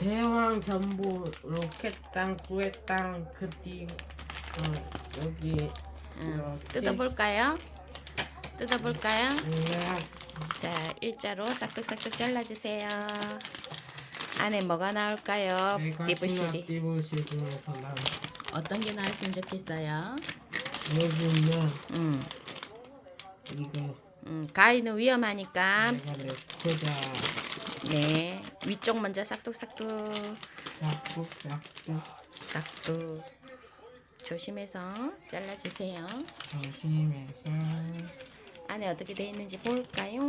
대왕 전부 로켓 땅 구회 땅 그뒤 어, 여기 응. 이렇게. 뜯어볼까요? 뜯어볼까요? 네. 자, 일자로 싹둑싹둑 잘라주세요. 안에 뭐가 나올까요? 띠부실이. 띠부실 중에서 난 어떤 게 나왔으면 좋겠어요? 여기는 음, 이거 음, 가위는 위험하니까 내가 네 위쪽 먼저 싹둑싹둑 싹둑 싹둑 싹둑 조심해서 잘라주세요. 조심해서 안에 어떻게 돼 있는지 볼까요?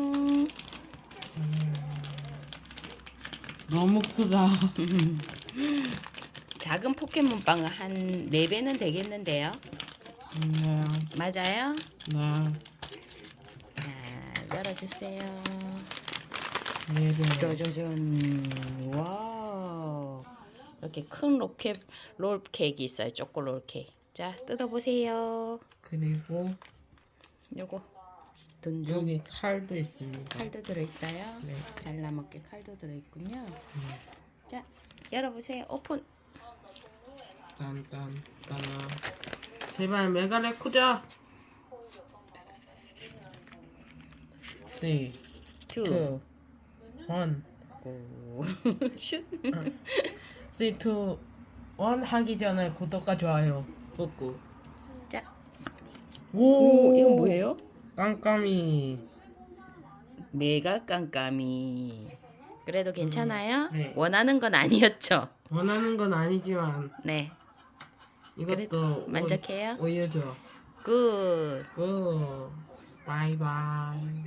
너무 크다 작은 포켓몬빵 한 4배는 되겠는데요? 네, 맞아요? 네, 자, 열어주세요. 네네 짜자잔. 와. 이렇게 큰 로켓 롤케이크 있어요. 초코 롤케이크. 자, 뜯어보세요. 그리고 요거. 둔둔. 여기 칼도 있습니다 칼도 들어있어요. 네. 잘라 먹게 칼도 들어있군요. 자, 열어보세요. 오픈. 딴딴 따라 제발 메가 레코자 네, 투. 투, 원, 오. 슛. 쓰리, 투, 원 하기 전에 구독과 좋아요 꾹꾹 자. 오, 오, 이건 뭐예요? 깜깜이 메가 깜깜이. 그래도 괜찮아요? 네. 원하는 건 아니었죠? 원하는 건 아니지만 네. 이것도 만족해요? 오- 오여줘 굿. 굿 바이바이